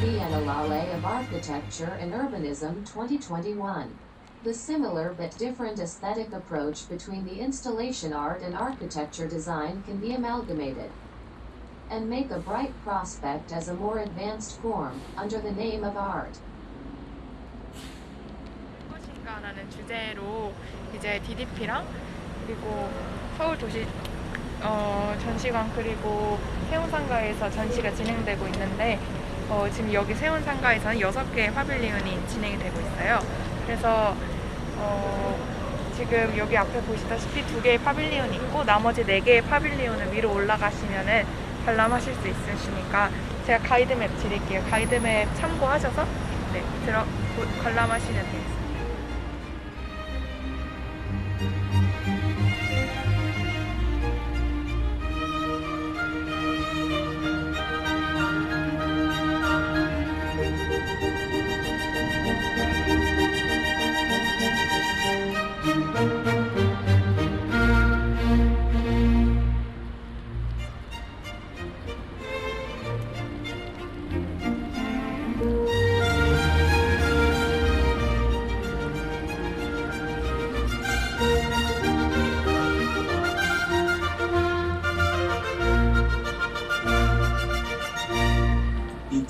Biennale of Architecture and Urbanism 2021. The similar but different aesthetic approach between the installation art and architecture design can be amalgamated and make a bright prospect as a more advanced form under the name of art. 무엇인가라는 주제로 이제 DDP랑 그리고 서울 도시 어, 전시관 그리고 세운상가에서 전시가 진행되고 있는데 어, 지금 여기 세운 상가에서는 6개의 파빌리온이 진행이 되고 있어요. 그래서 어, 지금 여기 앞에 보시다시피 두 개의 파빌리온이 있고 나머지 네 개의 파빌리온을 위로 올라가시면은 관람하실 수 있으시니까 제가 가이드맵 드릴게요. 가이드맵 참고하셔서 네, 들어 보- 관람하시면 되겠습니다.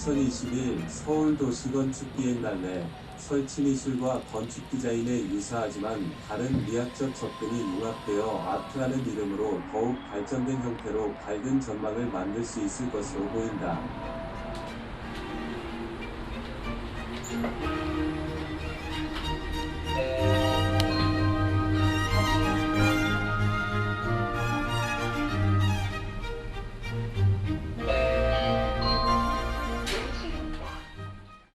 (2021) 서울도시건축 비엔날레 설치미술과 건축 디자인에 유사하지만 다른 미학적 접근이 융합되어 아트라는 이름으로 더욱 발전된 형태로 밝은 전망을 만들 수 있을 것으로 보인다.